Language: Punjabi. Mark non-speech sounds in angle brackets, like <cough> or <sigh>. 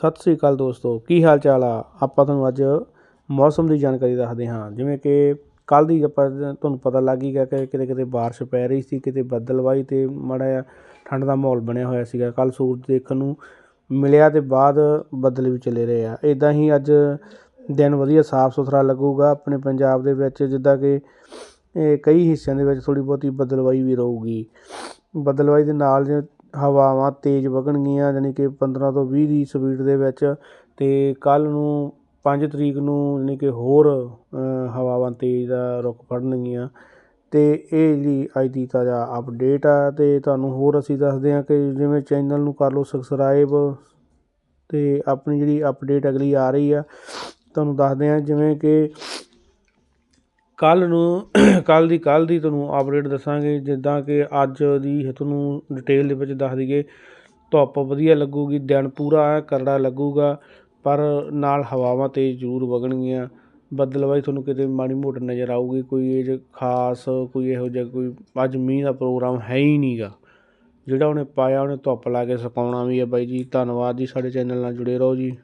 ਸਤਿ ਸ੍ਰੀ ਅਕਾਲ ਦੋਸਤੋ, ਕੀ ਹਾਲ ਚਾਲ ਆ? ਆਪਾਂ ਤੁਹਾਨੂੰ ਅੱਜ ਮੌਸਮ ਦੀ ਜਾਣਕਾਰੀ ਦੱਸਦੇ ਹਾਂ। ਜਿਵੇਂ ਕਿ ਕੱਲ ਦੀ ਆਪਾਂ ਤੁਹਾਨੂੰ ਪਤਾ ਲੱਗ ਹੀ ਗਿਆ ਕਿ ਕਿਤੇ ਕਿਤੇ ਬਾਰਿਸ਼ ਪੈ ਰਹੀ ਸੀ, ਕਿਤੇ ਬੱਦਲਵਾਈ ਤੇ ਮਾੜਾ ਜਿਹਾ ਠੰਡ ਦਾ ਮਾਹੌਲ ਬਣਿਆ ਹੋਇਆ ਸੀਗਾ। ਕੱਲ ਸੂਰਜ ਦੇਖਣ ਨੂੰ ਮਿਲਿਆ ਤੇ ਬਾਅਦ ਬੱਦਲ ਵੀ ਚਲੇ ਰਹੇ ਆ। ਇਦਾਂ ਹੀ ਅੱਜ ਦਿਨ ਵਧੀਆ ਸਾਫ਼ ਸੁਥਰਾ ਲੱਗੂਗਾ ਆਪਣੇ ਪੰਜਾਬ ਦੇ ਵਿੱਚ, ਜਿੱਦਾਂ ਕਿ ਇਹ ਕਈ ਹਿੱਸਿਆਂ ਦੇ ਵਿੱਚ ਥੋੜੀ ਬਹੁਤੀ ਬੱਦਲਵਾਈ ਵੀ ਰਹੂਗੀ। ਬੱਦਲਵਾਈ ਦੇ ਨਾਲ ਹਵਾਵਾਂ ਤੇਜ਼ ਵਗਣਗੀਆਂ ਯਾਨੀ ਕਿ 15 ਤੋਂ ਵੀਹ ਦੀ ਸਪੀਡ ਦੇ ਵਿੱਚ। ਅਤੇ ਕੱਲ੍ਹ ਨੂੰ ਪੰਜ ਤਰੀਕ ਨੂੰ ਯਾਨੀ ਕਿ ਹੋਰ ਹਵਾਵਾਂ ਤੇਜ਼ ਦਾ ਰੁੱਖ ਫੜਨਗੀਆਂ। ਅਤੇ ਇਹ ਜਿਹੜੀ ਅੱਜ ਦੀ ਤਾਜ਼ਾ ਅਪਡੇਟ ਆ ਅਤੇ ਤੁਹਾਨੂੰ ਹੋਰ ਅਸੀਂ ਦੱਸਦੇ ਹਾਂ ਕਿ ਜਿਵੇਂ ਚੈਨਲ ਨੂੰ ਕਰ ਲਓ ਸਬਸਕ੍ਰਾਈਬ ਅਤੇ ਆਪਣੀ ਜਿਹੜੀ ਅਪਡੇਟ ਅਗਲੀ ਆ ਰਹੀ ਆ, ਤੁਹਾਨੂੰ ਦੱਸਦੇ ਹਾਂ ਜਿਵੇਂ ਕਿ ਕੱਲ੍ਹ ਨੂੰ, <clears throat> ਕੱਲ੍ਹ ਦੀ ਕੱਲ੍ਹ ਦੀ ਤੁਹਾਨੂੰ ਅਪਡੇਟ ਦੱਸਾਂਗੇ, ਜਿੱਦਾਂ ਕਿ ਅੱਜ ਦੀ ਤੁਹਾਨੂੰ ਡਿਟੇਲ ਦੇ ਵਿੱਚ ਦੱਸ ਦਈਏ, ਧੁੱਪ ਵਧੀਆ ਲੱਗੂਗੀ, ਦਿਨ ਪੂਰਾ ਐਂ ਕਰੜਾ ਲੱਗੂਗਾ, ਪਰ ਨਾਲ ਹਵਾਵਾਂ ਤੇਜ਼ ਜ਼ਰੂਰ ਵਗਣਗੀਆਂ। ਬੱਦਲਵਾਈ ਤੁਹਾਨੂੰ ਕਿਤੇ ਮਾੜੀ ਮੋਟੀ ਨਜ਼ਰ ਆਊਗੀ, ਕੋਈ ਇਹ ਜੇ ਖਾਸ, ਕੋਈ ਇਹੋ ਜਿਹਾ ਕੋਈ ਅੱਜ ਮੀਂਹ ਦਾ ਪ੍ਰੋਗਰਾਮ ਹੈ ਹੀ ਨਹੀਂਗਾ ਜਿਹੜਾ ਉਹਨੇ ਪਾਇਆ, ਉਹਨੇ ਧੁੱਪ ਲਾ ਕੇ ਸੁਕਾਉਣਾ ਵੀ ਹੈ ਬਾਈ ਜੀ। ਧੰਨਵਾਦ ਜੀ ਸਾਡੇ ਚੈਨਲ ਨਾਲ ਜੁੜੇ ਰਹੋ ਜੀ।